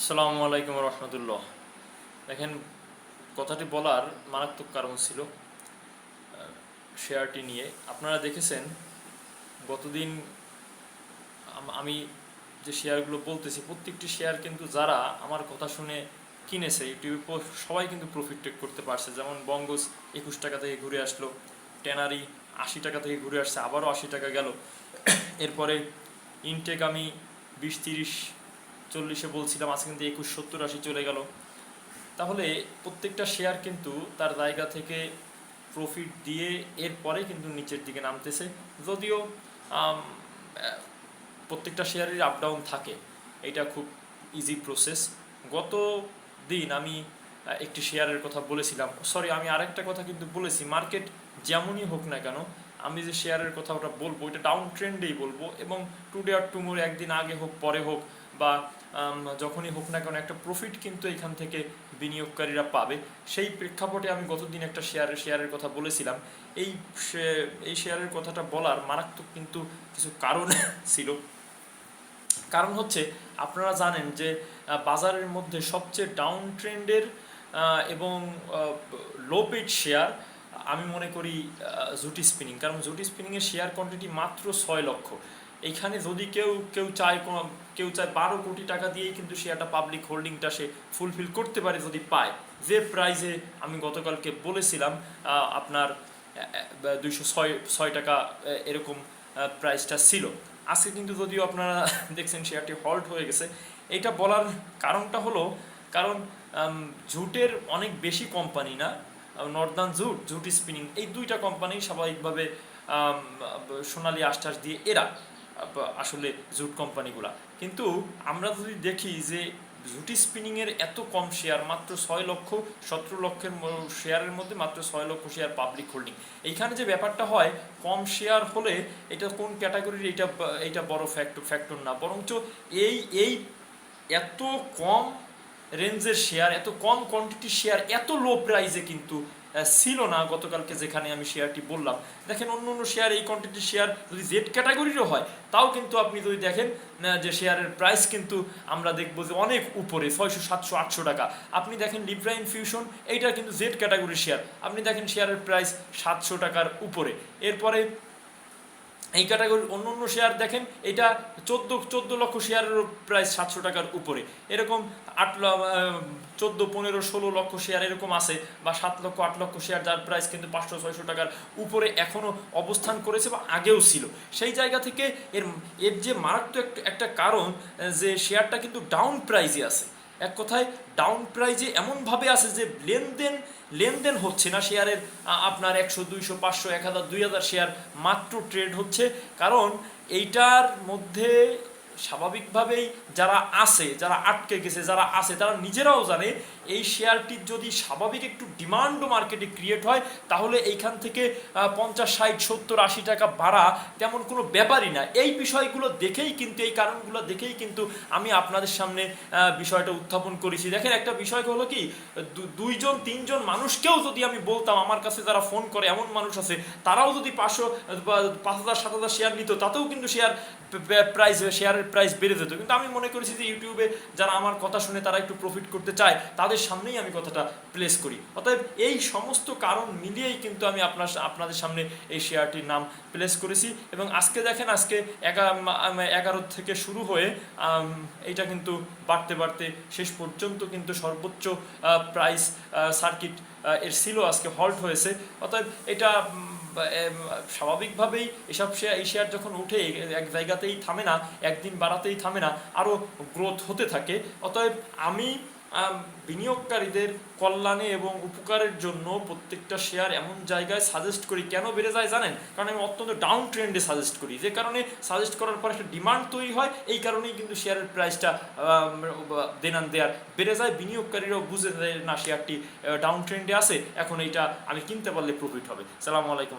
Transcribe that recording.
আসসালামু আলাইকুম রহমতুল্লাহ। দেখেন, কথাটি বলার মারাত্মক কারণ ছিল শেয়ারটি নিয়ে। আপনারা দেখেছেন, গতদিন আমি যে শেয়ারগুলো বলতেছি, প্রত্যেকটি শেয়ার কিন্তু যারা আমার কথা শুনে কিনেছে ইউটিউবে সবাই কিন্তু প্রফিট টেক করতে পারছে। যেমন বঙ্গস একুশ টাকা থেকে ঘুরে আসলো, ট্যানারি আশি টাকা থেকে ঘুরে আসছে, আবারও আশি টাকা গেল। এরপরে ইনটেক আমি বিশ তিরিশ চল্লিশে বলছিলাম, আজকে কিন্তু একুশ, সত্তর, আশি চলে গেল। তাহলে প্রত্যেকটা শেয়ার কিন্তু তার জায়গা থেকে প্রফিট দিয়ে এরপরে কিন্তু নিচের দিকে নামতেছে। যদিও প্রত্যেকটা শেয়ারের আপ ডাউন থাকে। এটা খুব ইজি প্রসেস গত দিন আমি একটি শেয়ারের কথা বলেছিলাম। সরি আমি আরেকটা কথা কিন্তু বলেছি। মার্কেট যেমনই হোক না কেন, আমি যে শেয়ারের কথা ওটা বলব, এটা ডাউন ট্রেন্ডেই বলব। এবং টুডে আর টুমোর একদিন আগে হোক, পরে হোক, বা যখনই হোক না কেন একটা প্রফিট কিন্তু এখান থেকে বিনিয়োগকারীরা পাবে। সেই প্রেক্ষাপটে আমি গতদিন একটা শেয়ারের শেয়ারের কথা বলেছিলাম। এই এই শেয়ারের কথাটা বলার মারাত্মক কিন্তু কিছু কারণ ছিল। কারণ হচ্ছে, আপনারা জানেন যে বাজারের মধ্যে সবচেয়ে ডাউন ট্রেন্ডের এবং লো পেড শেয়ার আমি মনে করি জুটি স্পিনিং কারণ জুটি স্পিনিংয়ের শেয়ার কোয়ান্টিটি মাত্র ছয় লক্ষ। এইখানে যদি কেউ কেউ চায় কেউ চায় বারো কোটি টাকা দিয়েই কিন্তু সে একটা পাবলিক হোল্ডিংটা সে ফুলফিল করতে পারে যদি পায়। যে প্রাইজে আমি গতকালকে বলেছিলাম আপনার দুইশো ছয় ছয় টাকা এরকম প্রাইসটা ছিল। আজকে কিন্তু যদিও আপনারা দেখছেন শেয়ারটি হল্ট হয়ে গেছে, এটা বলার কারণটা হলো, কারণ জুটের অনেক বেশি কোম্পানি না নর্দার্ন জুট জুট স্পিনিং এই দুইটা কোম্পানি স্বাভাবিকভাবে সোনালি আশ্বাস দিয়ে এরা। আসলে জুট কোম্পানিগুলা। কিন্তু আমরা যদি দেখি যে জুটি স্পিনিংয়ের এত কম শেয়ার মাত্র ছয় লক্ষ সতেরো লক্ষের শেয়ারের মধ্যে মাত্র ছয় লক্ষ শেয়ার পাবলিক হোল্ডিং এইখানে যে ব্যাপারটা হয়, কম শেয়ার হলে এটা কোন ক্যাটাগরির এটা এটা বড় ফ্যাক্টর ফ্যাক্টর না। বরঞ্চ এই এই এত কম রেঞ্জের শেয়ার এত কম কোয়ান্টিটির শেয়ার এত লো প্রাইজে কিন্তু ছিল না গতকালকে যেখানে আমি শেয়ারটি বললাম। দেখেন অন্য অন্য শেয়ার এই কোয়ান্টিটির শেয়ার যদি জেড ক্যাটাগরিরও হয়, তাও কিন্তু আপনি যদি দেখেন যে শেয়ারের প্রাইস কিন্তু আমরা দেখব যে অনেক উপরে, ছয়শো, সাতশো, আটশো টাকা। আপনি দেখেন লিব্রা ইনফিউশন এইটা কিন্তু জেড ক্যাটাগরির শেয়ার আপনি দেখেন শেয়ারের প্রাইস সাতশো টাকার উপরে। এরপরে এই ক্যাটাগরির অন্য অন্য শেয়ার দেখেন, এটা চোদ্দ চোদ্দ লক্ষ শেয়ারেরও প্রাইস সাতশো টাকার উপরে। এরকম আট চোদ্দ, পনেরো, ষোলো লক্ষ শেয়ার এরকম আছে, বা সাত লক্ষ, আট লক্ষ শেয়ার যার প্রাইস কিন্তু পাঁচশো, ছয়শো টাকার উপরে এখনও অবস্থান করেছে বা আগেও ছিল। সেই জায়গা থেকে এর এর যে মারাত্মক একটা- একটা কারণ যে শেয়ারটা কিন্তু ডাউন প্রাইজে আছে। এক কথায় ডাউন প্রাইজে এমনভাবে আছে যে লেনদেন লেনদেন হচ্ছে না শেয়ারের আপনার একশো, দুইশো, পাঁচশো, এক হাজার, দুই হাজার শেয়ার মাত্র ট্রেড হচ্ছে। কারণ এইটার মধ্যে স্বাভাবিকভাবেই যারা আছে, যারা আটকে গেছে, যারা আছে, তারা নিজেরাও জানে এই শেয়ারটির যদি স্বাভাবিক একটু ডিমান্ডও মার্কেটে ক্রিয়েট হয়, তাহলে এইখান থেকে পঞ্চাশ, ষাট, সত্তর, আশি টাকা বাড়া তেমন কোনো ব্যাপারই না। এই বিষয়গুলো দেখেই কিন্তু, এই কারণগুলো দেখেই কিন্তু আমি আপনাদের সামনে বিষয়টা উত্থাপন করেছি। দেখেন, একটা বিষয় হলো কি দুইজন, তিনজন মানুষকেও যদি আমি বলতাম, আমার কাছে যারা ফোন করে, এমন মানুষ আছে, তারাও যদি পাঁচশো পাঁচ হাজার, সাত হাজার শেয়ার নিত, তাতেও কিন্তু শেয়ার প্রাইস শেয়ারের প্রাইস বেড়ে যেত। কিন্তু আমি মনে করেছি যে ইউটিউবে যারা আমার কথা শুনে তারা একটু প্রফিট করতে চায়, তাদের সামনেই আমি কথাটা প্লেস করি। অতএব এই সমস্ত কারণ মিলিয়েই কিন্তু আমি আপনার আপনাদের সামনে এই শেয়ারটির নাম প্লেস করেছি এবং আজকে দেখেন, আজকে এগারো থেকে শুরু হয়ে এইটা কিন্তু বাড়তে বাড়তে শেষ পর্যন্ত কিন্তু সর্বোচ্চ প্রাইস সার্কিট এর ছিল, আজকে হল্ট হয়েছে। অতএব এটা স্বাভাবিকভাবেই এসব শেয়ার এই শেয়ার যখন উঠে এক জায়গাতেই থামে না, একদিন বাড়াতেই থামে না আরও গ্রোথ হতে থাকে। অতএব আমি বিনিয়োগকারীদের কল্যাণে এবং উপকারের জন্য প্রত্যেকটা শেয়ার এমন জায়গায় সাজেস্ট করি। কেন বেড়ে যায় জানেন? কারণ আমি অত্যন্ত ডাউন ট্রেন্ডে সাজেস্ট করি। যে কারণে সাজেস্ট করার পর একটা ডিমান্ড তৈরি হয়, এই কারণেই কিন্তু শেয়ারের প্রাইসটা দেনান দেয়ার বেড়ে যায়, বিনিয়োগকারীরাও বুঝে না শেয়ারটি ডাউন ট্রেন্ডে আছে, এখন এইটা আমি কিনতে পারলে প্রফিট হবে। সালামু আলাইকুম